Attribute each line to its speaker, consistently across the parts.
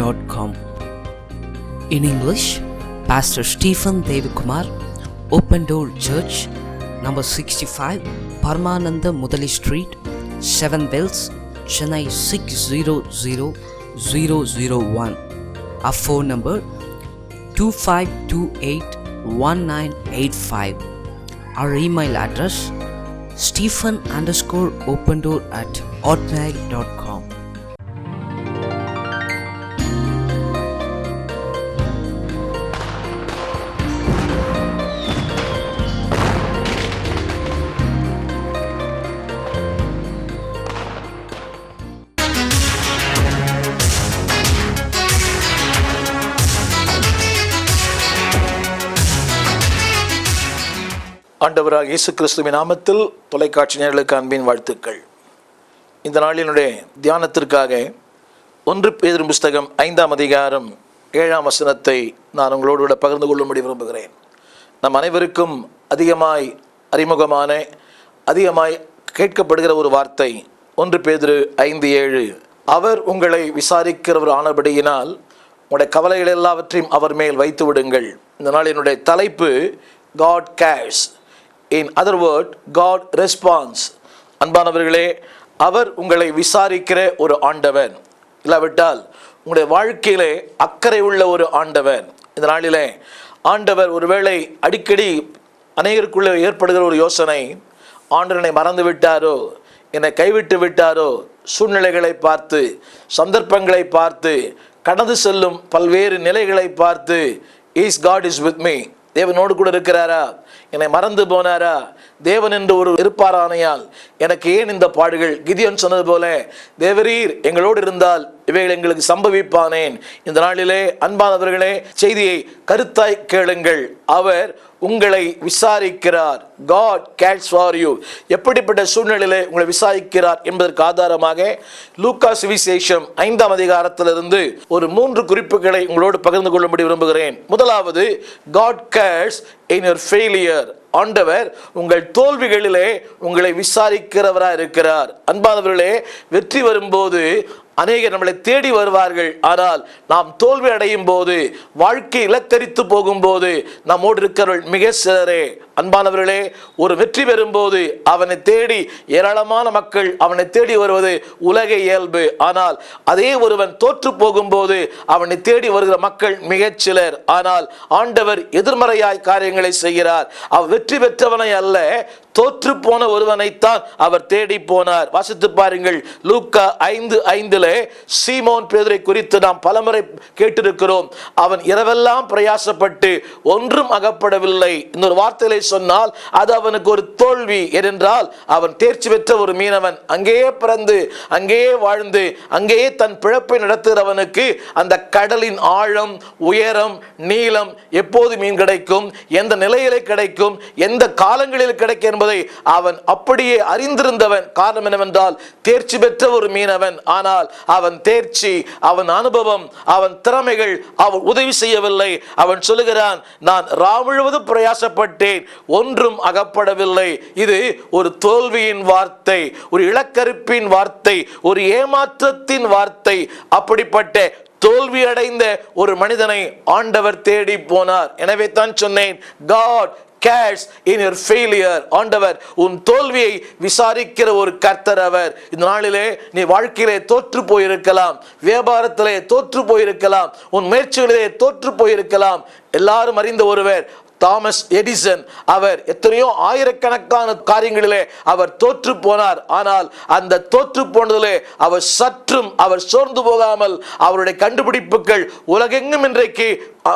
Speaker 1: hotmail.com. In English, Pastor Stephen Devikumar, Open Door Church, number 65, Parmananda Mudali Street, 7 Bells, Chennai 600001. Our phone number 25281985. Our email address stephen underscore open door at hotmail.com.
Speaker 2: ஆண்டவராக இயேசு கிறிஸ்துவின் நாமத்தில் தொலைக்காட்சி நேர்களுக்கு அன்பின் வாழ்த்துக்கள். இந்த நாளினுடைய தியானத்திற்காக ஒன்று பேரும் புஸ்தகம் ஐந்தாம் அதிகாரம் ஏழாம் வசனத்தை நான் உங்களோடு கூட பகிர்ந்து கொள்ளும்படி விரும்புகிறேன். நம் அனைவருக்கும் அதிகமாய் அறிமுகமான அதிகமாய் கேட்கப்படுகிற ஒரு வார்த்தை ஒன்று பேதிரு ஐந்து ஏழு. அவர் உங்களை விசாரிக்கிறவர் ஆனபடியினால் உங்களுடைய கவலைகள் எல்லாவற்றையும் அவர் மேல் வைத்து விடுங்கள் இந்த நாளினுடைய தலைப்பு God cares in other word God response அன்பானவர்களே அவர் உங்களை விசாரிக்கிற ஒரு ஆண்டவன். இல்லாவிட்டால் உங்களுடைய வாழ்க்கையிலே அக்கறை உள்ள ஒரு ஆண்டவன். இந்த நாளிலே ஆண்டவர் ஒருவேளை அடிக்கடி அநேகருக்குள்ளே ஏற்படுகிற ஒரு யோசனை ஆண்டவனை மறந்து விட்டாரோ என்னை கைவிட்டு விட்டாரோ சூழ்நிலைகளை பார்த்து சந்தர்ப்பங்களை பார்த்து கடந்து செல்லும் பல்வேறு நிலைகளை பார்த்து is God is with me தேவனோடு கூட இருக்கிறாரா? என்னை மறந்து போனாரா? தேவன் என்று ஒரு இருப்பாரானையால் எனக்கு ஏன் இந்த பாடுகள்? கிதியன் சொன்னது போல தேவரீர் எங்களோடு இருந்தால் இவைகள் எங்களுக்கு சம்பவிப்பானேன். இந்த நாளிலே அன்பானவர்களே செய்தியை கருத்தாய் கேளுங்கள். அவர் உங்களை விசாரிக்கிறார். காட் கேட்ஸ் ஃபார் யூ எப்படிப்பட்ட சூழ்நிலையிலே உங்களை விசாரிக்கிறார் என்பதற்கு ஆதாரமாக லூக்கா சுவிசேஷம் ஐந்தாம் அதிகாரத்திலிருந்து ஒரு மூன்று குறிப்புகளை உங்களோடு பகிர்ந்து கொள்ளும்படி விரும்புகிறேன். முதலாவது God cares in your failure ஆண்டவர் உங்கள் தோல்விகளிலே உங்களை விசாரிக்கிறவராக இருக்கிறார் அன்பானவர்களே வெற்றி வரும்போது அநேகர் நம்மளை தேடி வருவார்கள். ஆனால் நாம் தோல்வி அடையும் போது வாழ்க்கை இலத்தரித்து போகும்போது நம்மோடு இருக்கிறவர்கள் மிக சிலரே அன்பானவர்களே ஒரு வெற்றி பெறும்போது அவனை தேடி ஏராளமான மக்கள் அவனை தேடி வருவது உலக இயல்பு. ஆனால் அதே ஒருவன் தோற்று போகும்போது அவனை தேடி வருகிற மக்கள் மிகச் சிலர் ஆனால் ஆண்டவர் எதிர்மறையாய் காரியங்களை செய்கிறார். அவர் வெற்றி பெற்றவனை அல்ல தோற்று போன ஒருவனைத்தான் அவர் தேடி போனார். வாசித்து பாருங்கள் லூக்கா ஐந்து ஐந்தில் சீமோன் பேதரை குறித்து நாம் பலமுறை கேட்டிருக்கிறோம். அவன் இரவெல்லாம் பிரயாசப்பட்டு ஒன்றும் அகப்படவில்லை. இன்னொரு வார்த்தையிலே சொன்னால் அது அவனுக்கு ஒரு தோல்வி. ஏனென்றால் அவன் தேர்ச்சி பெற்ற ஒரு மீனவன் அங்கேயே பிறந்து அங்கேயே வாழ்ந்து அங்கேயே தன் பிழப்பை நடத்துகிறவனுக்கு அந்த கடலின் ஆழம் உயரம் நீளம் எப்போது மீன் கிடைக்கும் எந்த நிலையிலே கிடைக்கும் எந்த காலங்களில் கிடைக்கும் என்பதை அவன் அப்படியே அறிந்திருந்தவன். காரணம் என்னவென்றால் தேர்ச்சி பெற்ற ஒரு மீனவன். ஆனால் அவன் தேர்ச்சி அவன் அனுபவம் அவன் திறமைகள் அவன் உதவி செய்யவில்லை. அவன் சொல்லுகிறான் நான் ராமுழுவதும் பிரயாசப்பட்டேன். ஒன்றும் அகப்படவில்லை. இது ஒரு தோல்வியின் வார்த்தை ஒரு இளக்கருப்பின் வார்த்தை ஒரு ஏமாற்றத்தின் வார்த்தை. அப்படிப்பட்ட தோல்வி அடைந்த ஒரு மனிதனை ஆண்டவர் தேடி போனார். எனவே தான் சொன்னேன் God cares in your failure ஆண்டவர் உன் தோல்வியை விசாரிக்கிற ஒரு கர்த்தர் அவர். இந்த நாளிலே நீ வாழ்க்கையிலே தோற்று போயிருக்கலாம். வியாபாரத்திலே தோற்று போயிருக்கலாம். உன் முயற்சிகளிலே தோற்று போயிருக்கலாம். எல்லாரும் அறிந்த ஒருவர் தாமஸ் எடிசன் அவர் எத்தனையோ ஆயிரக்கணக்கான காரியங்களிலே அவர் தோற்று போனார். ஆனால் அந்த தோற்று போனதிலே அவர் சற்றும் அவர் சோர்ந்து போகாமல் அவருடைய கண்டுபிடிப்புகள் உலகெங்கும் இன்றைக்கு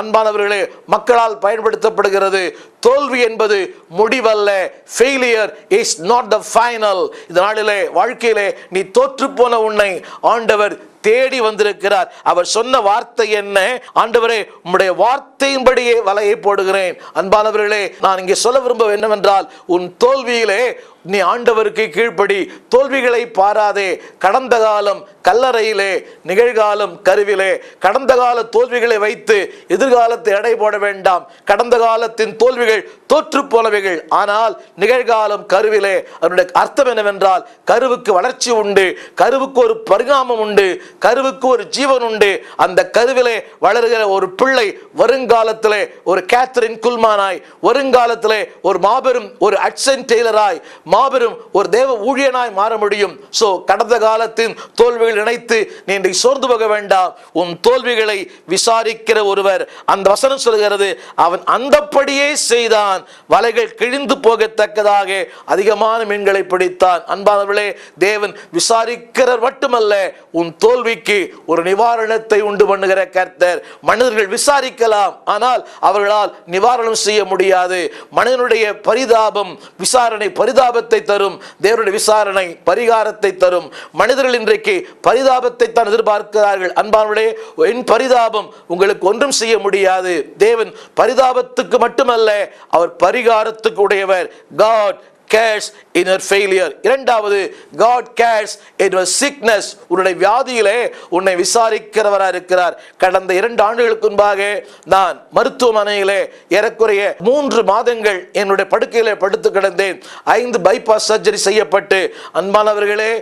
Speaker 2: அன்பானவர்களே மக்களால் பயன்படுத்தப்படுகிறது. தோல்வி என்பது முடிவல்ல. Failure is not the final இந்த நாளிலே வாழ்க்கையிலே நீ தோற்று போன உன்னை ஆண்டவர் தேடி வந்திருக்கிறார். அவர் சொன்ன வார்த்தை என்ன? ஆண்டவரே உம்முடைய வார்த்தையின்படியே வலையை போடுகிறேன். அன்பானவர்களே நான் இங்கே சொல்ல விரும்ப என்னவென்றால் உன் தோல்வியிலே நீ ஆண்டவருக்கு கீழ்ப்படி தோல்விகளை பாராதே. கடந்த காலம் கல்லறையிலே நிகழ்காலம் கருவிலே கடந்த கால தோல்விகளை வைத்து எதிர்காலத்தை எடை போட வேண்டாம். கடந்த காலத்தின் தோல்விகள் தோற்று போலவைகள். ஆனால் நிகழ்காலம் கருவிலே அதனுடைய அர்த்தம் என்னவென்றால் கருவுக்கு வளர்ச்சி உண்டு கருவுக்கு ஒரு பரிணாமம் உண்டு கருவுக்கு ஒரு ஜீவன் உண்டு. அந்த கருவிலே வளருகிற ஒரு பிள்ளை வருங்காலத்திலே ஒரு கேத்ரின் குல்மானாய் வருங்காலத்திலே ஒரு மாபெரும் ஒரு அட்சன் டெய்லராய் மாபெரும் ஒரு தேவ ஊழியனாய் மாற முடியும். சோ கடந்த காலத்தின் தோல்விகள் நினைத்து நீ இன்றைக்கு சோர்ந்து போக வேண்டாம். உன் தோல்விகளை விசாரிக்கிற ஒருவர் அந்த வசனம் சொல்கிறது அவன் அந்தப்படியே செய்தான். வலைகள் கிழிந்து போகத்தக்கதாக அதிகமான மீன்களை பிடித்தான். அன்பானவர்களே தேவன் விசாரிக்கிறவர் மட்டுமல்ல உன் தோல்விக்கு ஒரு நிவாரணத்தை உண்டு பண்ணுகிற கர்த்தர். மனிதர்கள் விசாரிக்கலாம் ஆனால் அவர்களால் நிவாரணம் செய்ய முடியாது. மனிதனுடைய பரிதாபம் விசாரணை பரிதாபத்தை தரும் தேவருடைய விசாரணை பரிகாரத்தை தரும் மனிதர்கள் இன்றைக்கு பரிதாபத்தை தான் எதிர்பார்க்கிறார்கள். அன்பானுடைய என் பரிதாபம் உங்களுக்கு ஒன்றும் செய்ய முடியாது. தேவன் பரிதாபத்துக்கு மட்டுமல்ல அவர் பரிகாரத்துக்கு உடையவர். God cares in your failure இரண்டாவது God cares in your sickness உன்னுடைய வியாதியிலே உன்னை விசாரிக்கிறவராக இருக்கிறார். கடந்த இரண்டு ஆண்டுகளுக்கு முன்பாக நான் மருத்துவமனையிலே ஏறக்குறைய மூன்று மாதங்கள் என்னுடைய படுக்கையிலே படுத்து கிடந்தேன். ஐந்து பைபாஸ் சர்ஜரி செய்யப்பட்டு அன்பானவர்களே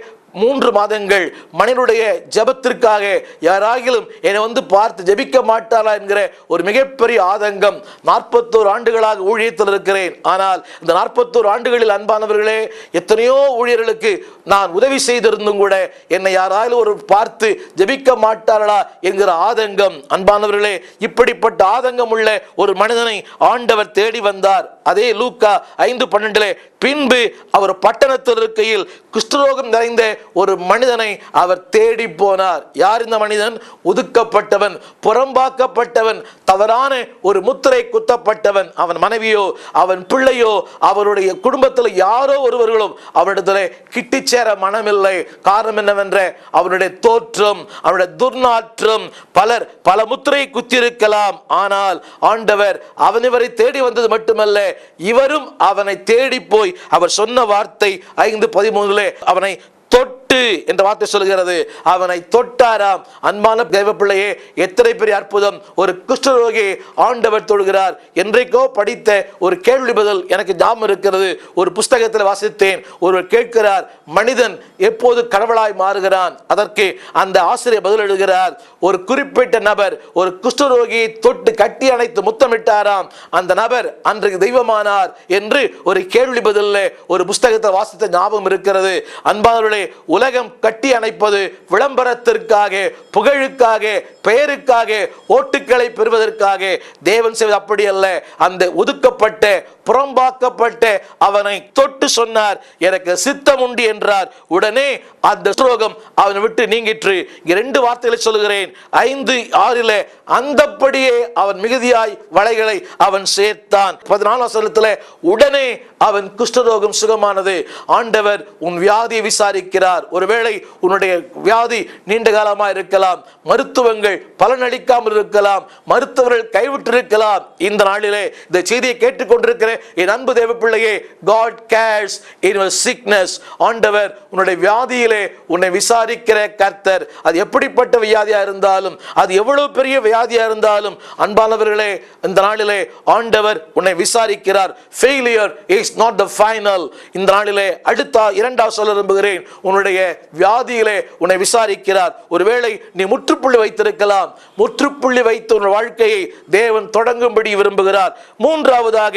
Speaker 2: மூன்று மாதங்கள் மனிதனுடைய ஜெபத்திற்காக யாராகிலும் என்னை வந்து பார்த்து ஜெபிக்க மாட்டாரா என்கிற ஒரு மிகப்பெரிய ஆதங்கம் நாற்பத்தோரு ஆண்டுகளாக ஊழியத்தில் இருக்கிறேன். ஆனால் இந்த நாற்பத்தோரு ஆண்டுகளில் அன்பானவர்களே எத்தனையோ ஊழியர்களுக்கு நான் உதவி செய்திருந்தும் கூட என்னை யாராலும் ஒரு பார்த்து ஜெபிக்க மாட்டார்களா என்கிற ஆதங்கம். அன்பானவர்களே இப்படிப்பட்ட ஆதங்கம் உள்ள ஒரு மனிதனை ஆண்டவர் தேடி வந்தார். அதே லூக்கா ஐந்து பன்னெண்டிலே பின்பு அவர் பட்டணத்தில் இருக்கையில் குஷ்டரோகம் நிறைந்த ஒரு மனிதனை அவர் தேடி போனார். யார் இந்த மனிதன்? ஒதுக்கப்பட்டவன் புறம்பாக்கப்பட்டவன் தவறான ஒரு முத்திரை குத்தப்பட்டவன். அவன் மனைவியோ அவன் பிள்ளையோ அவருடைய குடும்பத்தில் யாரோ ஒருவர்களும் அவனிடத்தில் கிட்டி சேர மனமில்லை. காரணம் என்னவென்ற? அவனுடைய தோற்றம் அவனுடைய துர்நாற்றம். பலர் பல முத்திரை குத்திருக்கலாம் ஆனால் ஆண்டவர் அவன் இவரை தேடி வந்தது மட்டுமல்ல இவரும் அவனை தேடி போய் அவர் சொன்ன வார்த்தை ஐந்து பதிமூணுல அவனை தொட்டு என்ற வார்த்தை சொல்கிறது அவனை தொட்டாராம். அன்பான தெய்வ பிள்ளையே எத்தனை பெரிய அற்புதம். ஒரு குஷ்டரோகி ஆண்டவர் தொழுகிறார். என்றைக்கோ படித்த ஒரு கேள்வி பதில் எனக்கு ஞாபகம் இருக்கிறது. ஒரு புஸ்தகத்தில் வாசித்தேன். ஒருவர் கேட்கிறார் மனிதன் எப்போது கடவுளாய் மாறுகிறான்? அதற்கு அந்த ஆசிரியர் பதில் எழுதுகிறார் ஒரு குறிப்பிட்ட நபர் ஒரு குஷ்டரோகியை தொட்டு கட்டி அணைத்து முத்தமிட்டாராம். அந்த நபர் அன்றைக்கு தெய்வமானார் என்று ஒரு கேள்வி பதில் ஒரு புஸ்தகத்தை வாசித்த ஞாபகம் இருக்கிறது. அன்பாளர்களே உலக உலகம் கட்டி அணைப்பது விளம்பரத்திற்காக புகழுக்காக பெயருக்காக ஓட்டுக்களை பெறுவதற்காக தேவன் செய்வது அப்படி அல்ல அந்த ஒதுக்கப்பட்ட புறம்பாக்கப்பட்ட அவனை தொட்டு சொன்னார். எனக்கு சித்தம் உண்டு என்றார். உடனே அந்த ஸ்லோகம் அவனை விட்டு நீங்கிற்று. இரண்டு வார்த்தைகளை சொல்கிறேன் ஐந்து ஆறில அந்தப்படியே அவன் மிகுதியாய் வலைகளை அவன் சேர்த்தான். பதினாலாம் வசனத்துல உடனே அவன் குஷ்டரோகம் சுகமானது. ஆண்டவர் உன் வியாதியை விசாரிக்கிறார். ஒருவேளை உன்னுடைய வியாதி நீண்ட காலமா இருக்கலாம். மருத்துவங்கள் பலனளிக்காமல் இருக்கலாம். மருத்துவர்கள் கைவிட்டிருக்கலாம். இந்த நாளிலே இந்த செய்தியை கேட்டுக்கொண்டிருக்கிற என் அன்பு தேவ பிள்ளையே God cares in your sickness ஆண்டவர் உன்னுடைய வியாதியிலே உன்னை விசாரிக்கிற கர்த்தர். அது எப்படிப்பட்ட வியாதியா இருந்தாலும் அது எவ்வளவு பெரிய வியாதியா இருந்தாலும் அன்பானவர்களே இந்த நாளிலே ஆண்டவர் உன்னை விசாரிக்கிறார். Failure is not the final இந்த நாளிலே அடுத்த இரண்டாவது சொல்ல விரும்புகிறேன். உன்னுடைய வியாதியிலே உன்னை விசாரிக்கிறார். ஒருவேளை நீ முற்றுப்புள்ளி வைத்திருக்கலாம். முற்றுப்புள்ளி வைத்து உன் வாழ்க்கையை தேவன் தொடங்கும்படி விரும்புகிறார். மூன்றாவதாக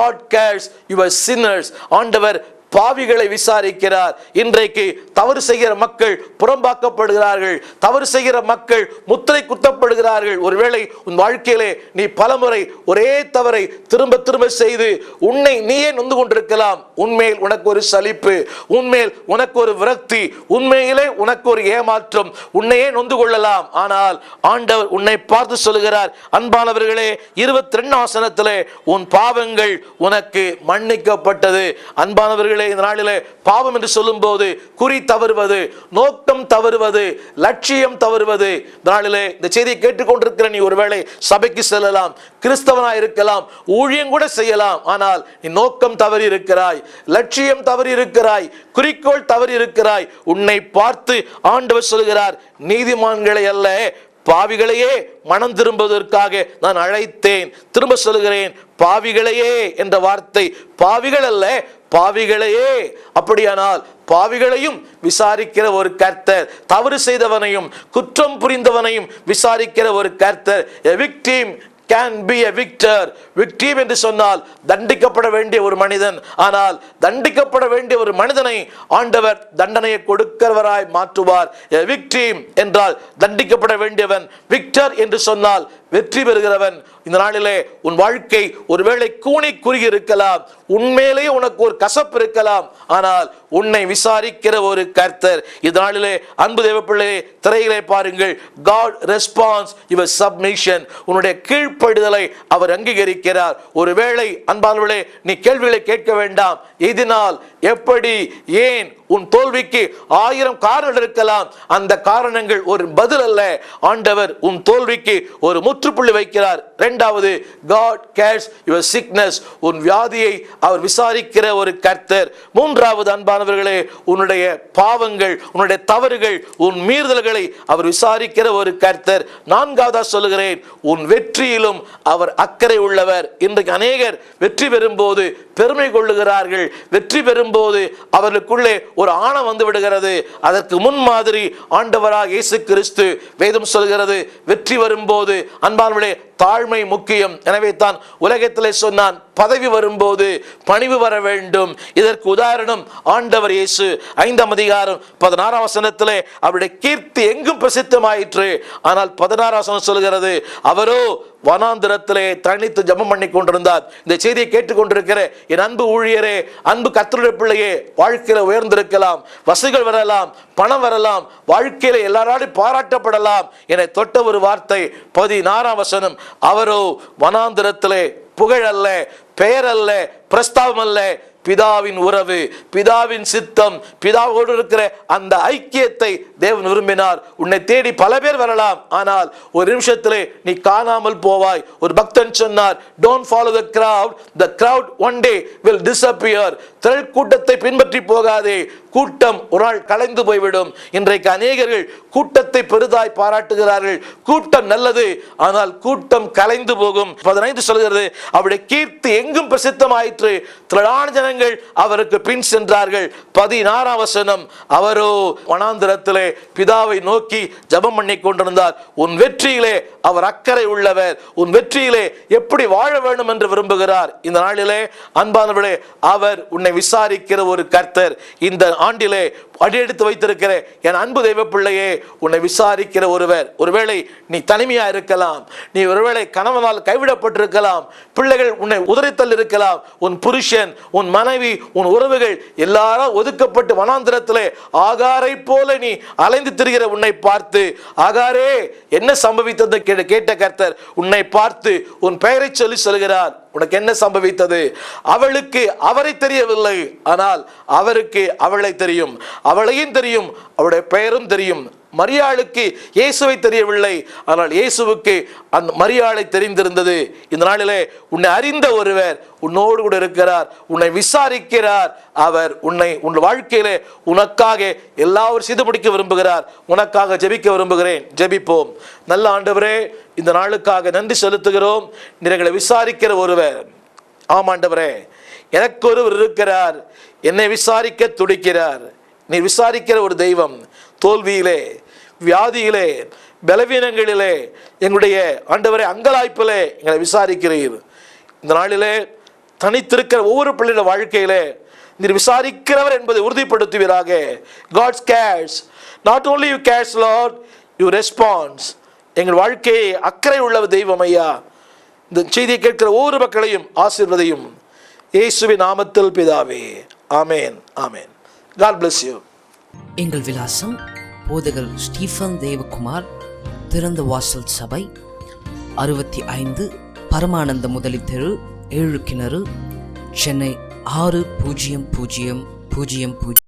Speaker 2: காட் கேர்ஸ் யுவர் சின்னர்ஸ் ஆண்டவர் பாவிகளை விசாரிக்கிறார். இன்றைக்கு தவறு செய்கிற மக்கள் புறம்பாக்கப்படுகிறார்கள். தவறு செய்கிற மக்கள் முத்திரை குத்தப்படுகிறார்கள். ஒருவேளை உன் வாழ்க்கையிலே நீ பலமுறை ஒரே தவறை திரும்ப திரும்ப செய்து உன்னை நீயே நொந்து கொண்டிருக்கலாம். உண்மையில் உனக்கு ஒரு சலிப்பு உண்மையில் உனக்கு ஒரு விரக்தி உண்மையிலே உனக்கு ஒரு ஏமாற்றம் உன்னையே நொந்து கொள்ளலாம். ஆனால் ஆண்டவர் உன்னை பார்த்து சொல்லுகிறார் அன்பானவர்களே இருபத்தி ரெண்டு ஆசனத்திலே உன் பாவங்கள் உனக்கு மன்னிக்கப்பட்டது. அன்பானவர்களே அன்பானவர்களே இந்த நாளிலே பாவம் என்று சொல்லும்போது குறி தவறுவது நோக்கம் தவறுவது லட்சியம் தவறுவது. இந்த நாளிலே இந்த செய்தியை கேட்டுக்கொண்டிருக்கிற நீ ஒருவேளை சபைக்கு செல்லலாம் கிறிஸ்தவனாக இருக்கலாம் ஊழியம் கூட செய்யலாம். ஆனால் நீ நோக்கம் தவறி இருக்கிறாய் லட்சியம் தவறி இருக்கிறாய் குறிக்கோள் தவறி இருக்கிறாய் உன்னை பார்த்து ஆண்டவர் சொல்கிறார் நீதிமான்களை அல்ல பாவிகளையே மனம் திரும்புவதற்காக நான் அழைத்தேன் திரும்ப சொல்கிறேன் பாவிகளையே என்ற வார்த்தை பாவிகள் அல்ல பாவிகளையே. அப்படியானால் பாவிகளையும் விசாரிக்கிற ஒரு கர்த்தர் தவறு செய்தவனையும் குற்றம் புரிந்தவனையும் விசாரிக்கிற ஒரு கர்த்தர். A victim can be a victor victim என்று சொன்னால் தண்டிக்கப்பட வேண்டிய ஒரு மனிதன். ஆனால் தண்டிக்கப்பட வேண்டிய ஒரு மனிதனை ஆண்டவர் தண்டனையை கொடுக்கிறவராய் மாற்றுவார். எ விக்டீம் என்றால் தண்டிக்கப்பட வேண்டியவன். விக்டர் என்று சொன்னால் வெற்றி பெறுகிறவன். இந்த நாளிலே உன் வாழ்க்கை ஒருவேளை கூணி குறுகி இருக்கலாம். உண்மையிலேயே உனக்கு ஒரு கசப்பு இருக்கலாம். ஆனால் உன்னை விசாரிக்கிற ஒரு கர்த்தர். இந்த நாளிலே அன்பு தேவ திரையிலே பாருங்கள். காட் ரெஸ்பான்ஸ் யுவர் சப்மிஷன் உன்னுடைய கீழ்ப்படுதலை அவர் அங்கீகரிக்கிறார். ஒருவேளை அன்பானவர்களே நீ கேள்விகளை கேட்க வேண்டாம். இதனால் எப்படி ஏன் உன் தோல்விக்கு ஆயிரம் காரணங்கள் இருக்கலாம். அந்த காரணங்கள் ஒரு பதில் அல்ல. ஆண்டவர் உன் தோல்விக்கு ஒரு முற்றுப்புள்ளி வைக்கிறார். இரண்டாவது காட் கேர்ஸ் யுவர் சிக்னஸ் உன் வியாதியை அவர் விசாரிக்கிற ஒரு கர்த்தர். மூன்றாவது அன்பானவர்களே உன்னுடைய பாவங்கள் உன்னுடைய தவறுகள் உன் மீறுதல்களை அவர் விசாரிக்கிற ஒரு கர்த்தர். நான்காவதா சொல்லுகிறேன் உன் வெற்றியிலும் அவர் அக்கறை உள்ளவர். இன்றைக்கு அநேகர் வெற்றி பெறும்போது பெருமை கொள்ளுகிறார்கள். வெற்றி பெறும்போது அவர்களுக்குள்ளே ஒரு ஆணம் வந்து விடுகிறது. அதற்கு முன் மாதிரி ஆண்டவராக இயேசு கிறிஸ்து வேதம் சொல்கிறது வெற்றி வரும்போது அன்பானவர்களே தாழ்மை முக்கியம். எனவே தான் உலகத்திலே சொன்னான் பதவி வரும்போது பணிவு வர வேண்டும். இதற்கு உதாரணம் ஆண்டவர் இயேசு. ஐந்தாம் அதிகாரம் பதினாறாம் வசனத்திலே அவருடைய கீர்த்தி எங்கும் பிரசித்தமாயிற்று. ஆனால் பதினாறாம் வசனம் சொல்கிறது அவரோ வனாந்திரத்திலே தனித்து ஜெபம் பண்ணி கொண்டிருந்தார். இந்த செய்தியை கேட்டுக்கொண்டிருக்கிற என் அன்பு ஊழியரே அன்பு கத்தருடைய பிள்ளையே வாழ்க்கையில் உயர்ந்திருக்கலாம் வசதிகள் வரலாம் பணம் வரலாம் வாழ்க்கையில எல்லாராலும் பாராட்டப்படலாம் என தொட்ட ஒரு வார்த்தை பதினாறாம் வசனம். அவரோ வனாந்திரத்திலே புகழ் அல்ல பெயர் அல்ல பிரஸ்தாபம் அல்ல பிதாவின் உறவு பிதாவின் சித்தம் பிதாவோடு இருக்கிற அந்த ஐக்கியத்தை தேவன் விரும்பினார். உன்னை தேடி பல பேர் வரலாம். ஆனால் ஒரு நிமிஷத்திலே நீ காணாமல் போவாய். ஒரு பக்தன் சொன்னார் don't follow the crowd the crowd one day will disappear திரள் கூட்டத்தை பின்பற்றி போகாதே. கூட்டம் ஒரு நாள் கலைந்து போய்விடும். இன்றைக்கு அநேகர்கள் கூட்டத்தை பெரிதாய் பாராட்டுகிறார்கள். கூட்டம் நல்லது ஆனால் கூட்டம் கலைந்து போகும். பதினைந்து சொல்கிறது அவருடைய கீர்த்தி எங்கும் பிரசித்தமாயிற்று. திரளான ஜனங்கள் அவருக்கு பின் சென்றார்கள். பதினாறாம் வசனம் அவரோ வனாந்திரத்திலே பிதாவை நோக்கி ஜெபம் பண்ணி கொண்டிருந்தார். உன் வெற்றியிலே அவர் அக்கறை உள்ளவர். உன் வெற்றியிலே எப்படி வாழ வேண்டும் என்று விரும்புகிறார். இந்த நாளிலே அன்பானவர்களே அவர் உன்னை விசாரிக்கிற ஒரு கர்த்தர் இந்த ஆண்டிலே அடியெடுத்து வைத்திருக்கிற என் அன்பு தெய்வ பிள்ளையே உன்னை விசாரிக்கிற ஒருவர். ஒருவேளை நீ தனிமையா இருக்கலாம் நீ ஒருவேளை கணவனால் கைவிடப்பட்டிருக்கலாம் பிள்ளைகள் உன்னை உதறித்தல் இருக்கலாம் உன் புருஷன் உன் மனைவி உன் உறவுகள் எல்லாரும் ஒதுக்கப்பட்டு வனாந்திரத்திலே ஆகாரை போல நீ அலைந்து திரிகிற உன்னை பார்த்து ஆகாரே என்ன சம்பவித்தது? கேட்ட கர்த்தர் உன்னை பார்த்து உன் பெயரை சொல்லி சொல்கிறார். உனக்கு என்ன சம்பவித்தது? அவளுக்கு அவரை தெரியவில்லை. ஆனால் அவருக்கு அவளை தெரியும். அவளையும் தெரியும். அவளுடைய பெயரும் தெரியும். மரியாளுக்கு இயேசுவை தெரியவில்லை. ஆனால் இயேசுவுக்கு அந்த மரியாளை தெரிந்திருந்தது. இந்த நாளிலே உன்னை அறிந்த ஒருவர் உன்னோடு கூட இருக்கிறார். உன்னை விசாரிக்கிறார். அவர் உன்னை உன் வாழ்க்கையிலே உனக்காக எல்லாரும் செய்து முடிக்க விரும்புகிறார். உனக்காக ஜெபிக்க விரும்புகிறேன். ஜெபிப்போம். நல்ல ஆண்டவரே இந்த நாளுக்காக நன்றி செலுத்துகிறோம். நீங்களை விசாரிக்கிற ஒருவர். ஆமாண்டவரே எனக்கு ஒருவர் இருக்கிறார். என்னை விசாரிக்க துடிக்கிறார். நீ விசாரிக்கிற ஒரு தெய்வம். தோல்வியிலே வியாதியிலே பலவீனங்களிலே எங்களுடைய ஆண்டவரை அங்கலாய்ப்பிலே எங்களை விசாரிக்கிறீர். இந்த நாளிலே தனித்திருக்கிற ஒவ்வொரு பிள்ளையோட வாழ்க்கையிலே நீர் விசாரிக்கிறவர் என்பதை உறுதிப்படுத்துவீராக. God's cares not only you cares Lord you response எங்கள் வாழ்க்கையை அக்கறை உள்ள தெய்வம் ஐயா. இந்த செய்தியை கேட்கிற ஒவ்வொரு மக்களையும் ஆசீர்வதையும் இயேசுவின் நாமத்தில் பிதாவே. ஆமேன் ஆமேன். காட் பிளஸ் யூ
Speaker 1: எங்கள் விலாசம் போதகர் ஸ்டீஃபன் தேவகுமார் திறந்த வாசல் சபை அறுபத்தி ஐந்து பரமானந்த முதலி தெரு ஏழு கிணறு சென்னை ஆறு பூஜ்ஜியம் பூஜ்ஜியம் பூஜ்ஜியம் பூஜ்ஜியம்